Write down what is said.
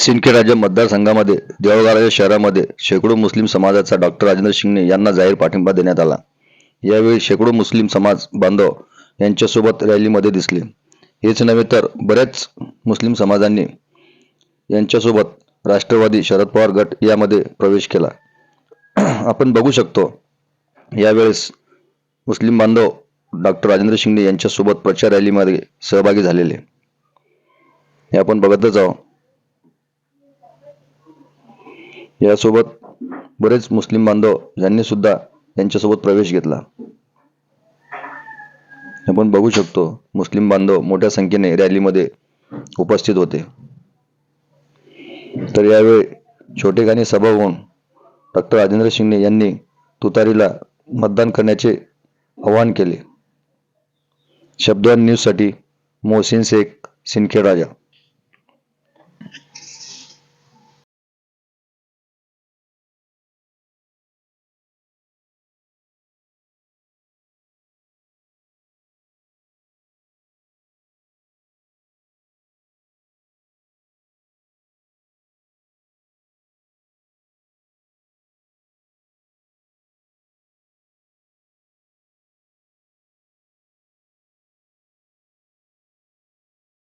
सिंदखेड मतदारसंघामध्ये देऊळगाव शहरामध्ये शेकडो मुस्लिम समाजाचा डॉक्टर राजेंद्र शिंगणे यांना जाहीर पाठिंबा देण्यात आला. यावेळी शेकडो मुस्लिम समाज बांधव यांच्यासोबत रॅलीमध्ये दिसले. हेच नव्हे तर बऱ्याच मुस्लिम समाजांनी यांच्यासोबत राष्ट्रवादी शरद पवार गट यामध्ये प्रवेश केला. आपण बघू शकतो यावेळेस मुस्लिम बांधव डॉक्टर राजेंद्र शिंगणे यांच्यासोबत प्रचार रॅलीमध्ये सहभागी झालेले. हे आपण बघतच आहोत. यासोबत बरेच मुस्लिम बांधव यांनी सुद्धा यांच्यासोबत प्रवेश घेतला. आपण बघू शकतो मुस्लिम बांधव मोठ्या संख्येने रॅलीमध्ये उपस्थित होते. तर यावेळी छोटेखानी सभा होऊन डॉक्टर राजेंद्र शिंगणे यांनी तुतारीला मतदान करण्याचे आवाहन केले. शब्द न्यूजसाठी मोहसिन शेख सिनखेड राजा.